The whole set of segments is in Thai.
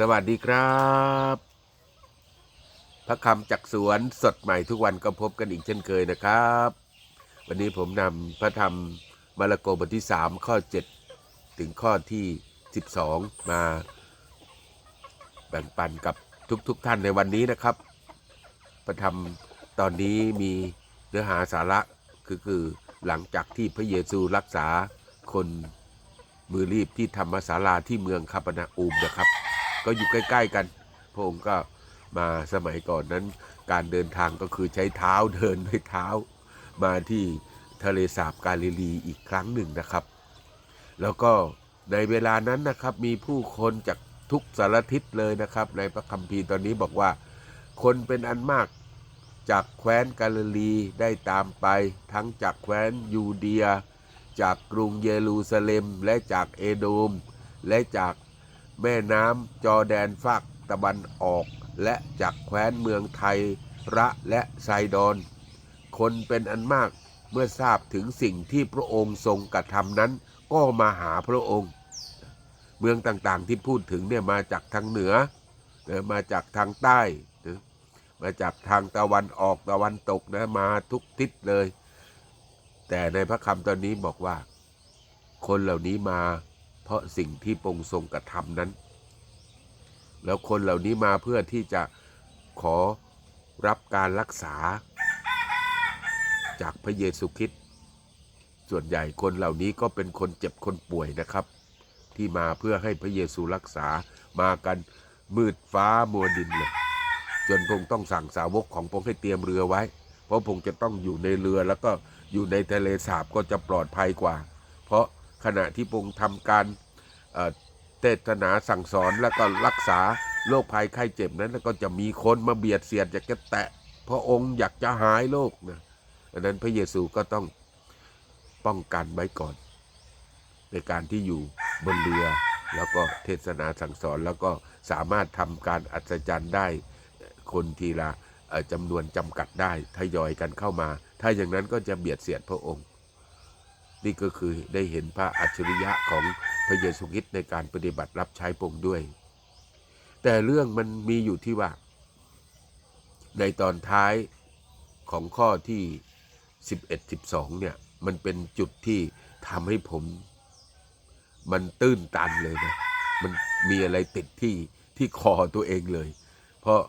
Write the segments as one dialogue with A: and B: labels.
A: สวัสดีครับพระคำจากสวนสดใหม่ทุกวันก็พบกันอีกเช่นเคยนะครับ วันนี้ผมนำพระธรรมมาระโกบทที่ 3 ข้อ 7 ถึงข้อที่ 12 มาแบ่งปันกับทุกๆทท่านในวันนี้นะครับ พระธรรมตอนนี้มีเนื้อหาสาระคือคือหลังจากที่พระเยซูรักษาคนมือรีบที่ธรรมศาลาที่เมืองคาปนาอูมนะครับ ก็อยู่ใกล้ ๆ กัน พระองค์ก็มาสมัยก่อนนั้นการเดินทางก็คือใช้เท้าเดินด้วยเท้า มาที่ทะเลสาบกาลิลีอีกครั้งหนึ่งนะครับ แล้วก็ในเวลานั้นนะครับมีผู้คนจากทุกสารทิศเลยนะครับ ในพระคัมภีร์ตอนนี้บอกว่า คนเป็นอันมากจากแคว้นกาลิลีได้ตามไป ทั้งจากแคว้นยูเดีย จากกรุงเยรูซาเล็ม และจากเอโดม และจาก แม่น้ำจอแดนฝากตะวันออก และจากแคว้นเมืองไทย ระและไซดอน คนเป็นอันมากเมื่อทราบถึงสิ่งที่พระองค์ทรงกระทำนั้น ก็มาหาพระองค์ เมืองต่างๆที่พูดถึงเนี่ยมาจากทางเหนือ มาจากทางใต้ มาจากทางตะวันออกตะวันตกนะมาทุกทิศเลย แต่ในพระคำตอนนี้บอกว่า คนเหล่านี้มา เพราะสิ่งที่พระองทรงกระทำนั้น แล้วคนเหล่านี้มาเพื่อที่จะขอรับการรักษา จากพระเยซูคริสต์ส่วนใหญ่คนเหล่านี้ก็เป็นคนเจ็บคนป่วยนะครับ ที่มาเพื่อให้พระเยซูรักษามากันมืดฟ้ามัวดินเลยจนพงค์ต้องสั่งสาวกของพงค์ให้เตรียมเรือไว้ เพราะพงค์จะต้องอยู่ในเรือแล้วก็อยู่ในทะเลสาบก็จะปลอดภัยกว่า เพราะ ขณะที่พระองค์ทำการเทศนาสั่งสอนแล้วก็รักษาโรคภัยไข้เจ็บนั้นแล้วก็จะมีคนมาเบียดเสียดอยากจะแตะ พระองค์อยากจะหายโรคนะดังนั้นพระเยซูก็ต้องป้องกันไว้ก่อน ในการที่อยู่บนเรือแล้วก็เทศนาสั่งสอนแล้วก็สามารถทำการอัศจรรย์ได้คนทีละจำนวนจำกัดได้ทยอยกันเข้ามา ถ้าอย่างนั้นก็จะเบียดเสียดพระองค์ นี่ก็คือได้เห็นพระอัจฉริยะของพระเยซูคริสต์ในการปฏิบัติรับใช้พระองค์ด้วย แต่เรื่องมันมีอยู่ที่ว่า ในตอนท้ายของข้อที่ 11 12 เนี่ย มันเป็นจุดที่ทำให้ผม มันตื้นตันเลยนะ มันมีอะไรติดที่ที่คอตัวเองเลย เพราะ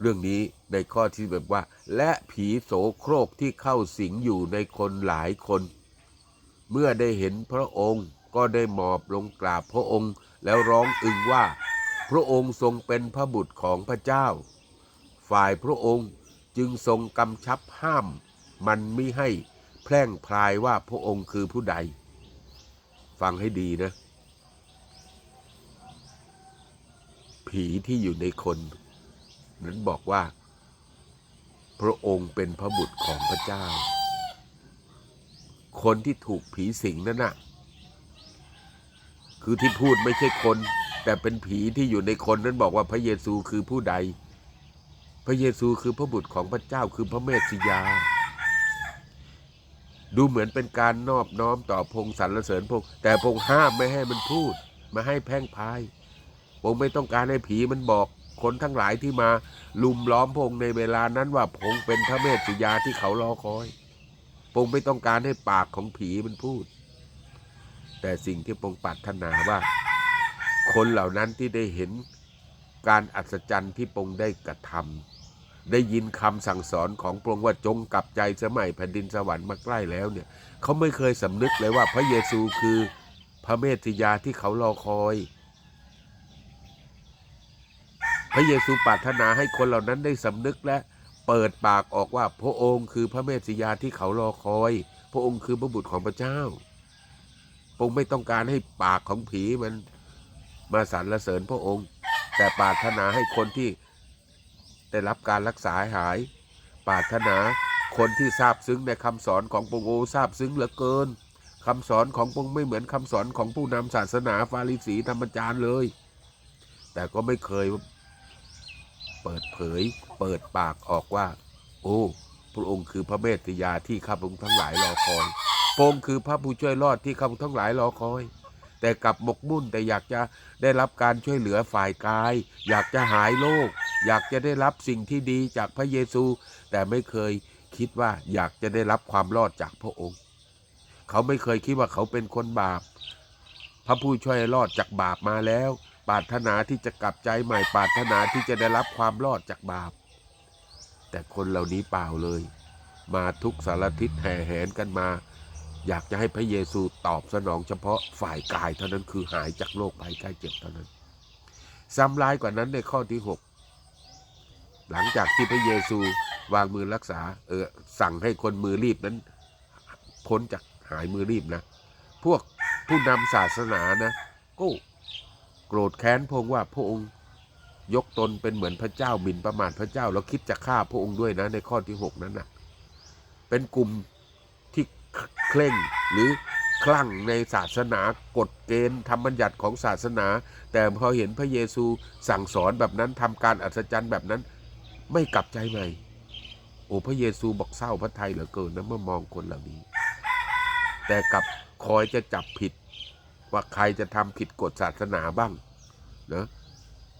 A: เรื่องนี้ในข้อที่แบบว่า และผีโสโครกที่เข้าสิงอยู่ในคนหลายคน เมื่อได้เห็นพระองค์ก็ได้หมอบลงกราบพระองค์แล้วร้องอึงว่า พระองค์ทรงเป็นพระบุตรของพระเจ้า ฝ่ายพระองค์จึงทรงกำชับห้าม มันไม่ให้แพร่งพรายว่าพระองค์คือผู้ใด ฟังให้ดีนะ ผีที่อยู่ในคน นั้นบอกว่า พระองค์เป็นพระบุตรของพระเจ้า คนที่ถูกผีสิงนั่นน่ะ คือที่พูดไม่ใช่คน แต่เป็นผีที่อยู่ในคนนั้นบอกว่าพระเยซูคือผู้ใด พระเยซูคือพระบุตรของพระเจ้าคือพระเมสสิยา ดูเหมือนเป็นการนอบน้อมต่อพงศ์สรรเสริญพงศ์แต่พงศ์ห้ามไม่ให้มันพูดมาให้แพ่งพายพงศ์ไม่ต้องการให้ผีมันบอกคนทั้งหลายที่มาลุมล้อมพงศ์ในเวลานั้นว่าพงศ์เป็นพระเมสสิยาที่เขารอคอย พงไม่ต้องการให้ปากของผีมันพูด แต่สิ่งที่พงปรารถนาว่า คนเหล่านั้นที่ได้เห็นการอัศจรรย์ที่พงได้กระทำได้ยินคำสั่งสอนของพระองค์ว่าจงกลับใจสมัยแผ่นดินสวรรค์มาใกล้แล้วเนี่ยเขาไม่เคยสำนึกเลยว่าพระเยซูคือพระเมสสิยาที่เขารอคอย พระเยซูปรารถนาให้คนเหล่านั้นได้สำนึกและ เปิดปากออกว่าพระองค์คือพระเมสสิยาที่เขารอคอย พระองค์คือพระบุตรของพระเจ้าพระองค์ไม่ต้องการให้ปากของผีมันมาสรรเสริญพระองค์ แต่ปรารถนาให้คนที่ได้รับการรักษาหาย ปรารถนาคนที่ทราบซึ้งในคำสอนของพระองค์โอทราบซึ้งเหลือเกินคำสอนของพระองค์ไม่เหมือนคำสอนของผู้นำศาสนาฟาริสีธรรมจารย์เลย แต่ก็ไม่เคย เปิดเผย เปิดปากออกว่า โอ้พระองค์คือพระเมสสิยาที่ข้าพระองค์ทั้งหลายรอคอยพระองค์คือพระผู้ช่วยรอดที่ข้าพระองค์ทั้งหลายรอคอย แต่กลับหมกมุ่นแต่อยากจะได้รับการช่วยเหลือฝ่ายกาย อยากจะหายโรคอยากจะได้รับสิ่งที่ดีจากพระเยซู แต่ไม่เคยคิดว่าอยากจะได้รับความรอดจากพระองค์ เขาไม่เคยคิดว่าเขาเป็นคนบาป พระผู้ช่วยรอดจากบาปมาแล้ว ปรารถนาที่จะกลับใจใหม่ปรารถนาที่จะได้รับความรอดจากบาป แต่คนเหล่านี้เปล่าเลย มาทุกสารทิศแห่แหนกันมา อยากจะให้พระเยซูตอบสนองเฉพาะฝ่ายกายเท่านั้นคือหายจากโรคภัยไข้เจ็บเท่านั้น ซ้ำร้ายกว่านั้นในข้อที่ 6 หลังจากที่พระเยซูวางมือรักษาเออสั่งให้คนมือรีบนั้นพ้นจากหายมือรีบนะ พวกผู้นำศาสนานะก็ โกรธแค้นพงว่าพระองค์ยกตนเป็นเหมือนพระเจ้าหมิ่นประมาทพระเจ้าแล้วคิดจะฆ่าพระองค์ด้วยนะในข้อที่ 6 นั้นนะเป็นกลุ่มที่เคร่งหรือคลั่งในศาสนากฎเกณฑ์ทำบัญญัติของศาสนา แต่พอเห็นพระเยซูสั่งสอนแบบนั้นทำการอัศจรรย์แบบนั้น ไม่กลับใจใหม่ โอ้พระเยซูบอกเศร้าพระทัยเหลือเกินนะเมื่อมองคนเหล่านี้ แต่กลับคอยจะจับผิด ว่าใครจะทำผิดกฎศาสนาบ้างเนะ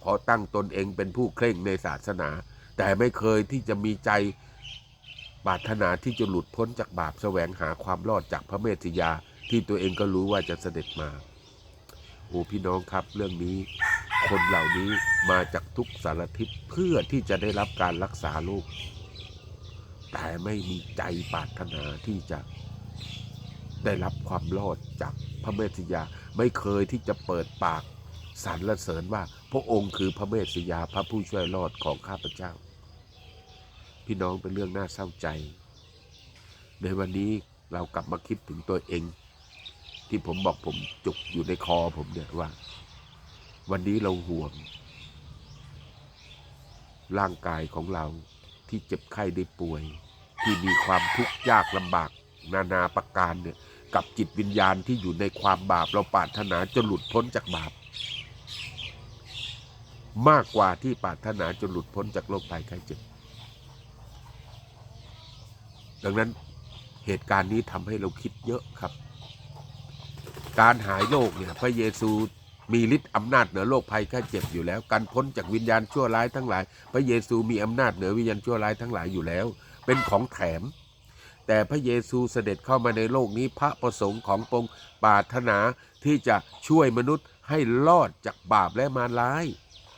A: เพราะตั้งตนเองเป็นผู้เคร่งในศาสนา แต่ไม่เคยที่จะมีใจปรารถนาที่จะหลุดพ้นจากบาปแสวงหาความรอดจากพระเมสสิยาที่ตัวเองก็รู้ว่าจะเสด็จมาโอ้พี่น้องครับเรื่องนี้ คนเหล่านี้มาจากทุกสารทิศเพื่อที่จะได้รับการรักษาโรคแต่ไม่มีใจปรารถนาที่จะได้รับความรอดจากพระเมสสิยา ไม่เคยที่จะเปิดปากสรรเสริญว่า พระองค์คือพระเมสสิยาพระผู้ช่วยรอดของข้าพเจ้า พี่น้องเป็นเรื่องน่าเศร้าใจ ในวันนี้เรากลับมาคิดถึงตัวเอง ที่ผมบอกผมจุกอยู่ในคอผมเนี่ยว่า วันนี้เราห่วง ร่างกายของเราที่เจ็บไข้ได้ป่วย ที่มีความทุกข์ยากลำบาก นานาประการเนี่ย กับจิตวิญญาณที่อยู่ในความบาปเราปรารถนาจะหลุดพ้นจากบาป มากกว่าที่ปรารถนาจะหลุดพ้นจากโรคภัยไข้เจ็บ ดังนั้นเหตุการณ์นี้ทำให้เราคิดเยอะครับ การหายโรคเนี่ยพระเยซูมีฤทธิ์อำนาจเหนือโรคภัยแค่เจ็บอยู่แล้ว การพ้นจากวิญญาณชั่วร้ายทั้งหลาย พระเยซูมีอำนาจเหนือวิญญาณชั่วร้ายทั้งหลายอยู่แล้ว เป็นของแถม แต่พระเยซูเสด็จเข้ามาในโลกนี้พระประสงค์ของพรงปาถนาที่จะช่วยมนุษย์ให้รอดจากบาปและมารร้าย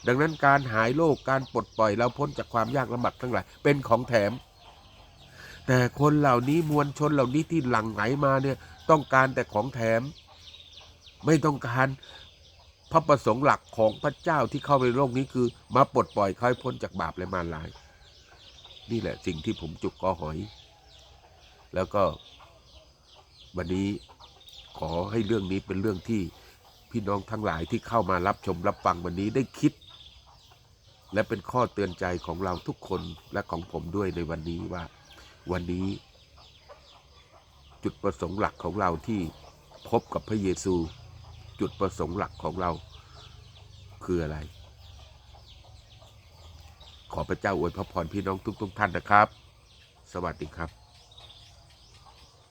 A: ดังนั้นการหายโรคการปลดปล่อยเราพ้นจากความยากลำบากทั้งหลายเป็นของแถม แต่คนเหล่านี้มวลชนเหล่านี้ที่หลั่งไหลมาเนี่ยต้องการแต่ของแถม ไม่ต้องการพระประสงค์หลักของพระเจ้าที่เข้าไปโลกนี้คือ มาปลดปล่อยเขาให้พ้นจากบาปและมารร้าย นี่แหละสิ่งที่ผมจุกกอหอย แล้วก็วันนี้ขอให้เรื่องนี้เป็นเรื่องที่พี่น้องทั้งหลายที่เข้ามารับชมรับฟังวันนี้ได้คิด และเป็นข้อเตือนใจของเราทุกคนและของผมด้วยในวันนี้ว่า วันนี้ จุดประสงค์หลักของเราที่พบกับพระเยซู จุดประสงค์หลักของเราคืออะไร ขอพระเจ้าอวยพระพรพี่น้องทุกๆท่านนะครับ สวัสดีครับ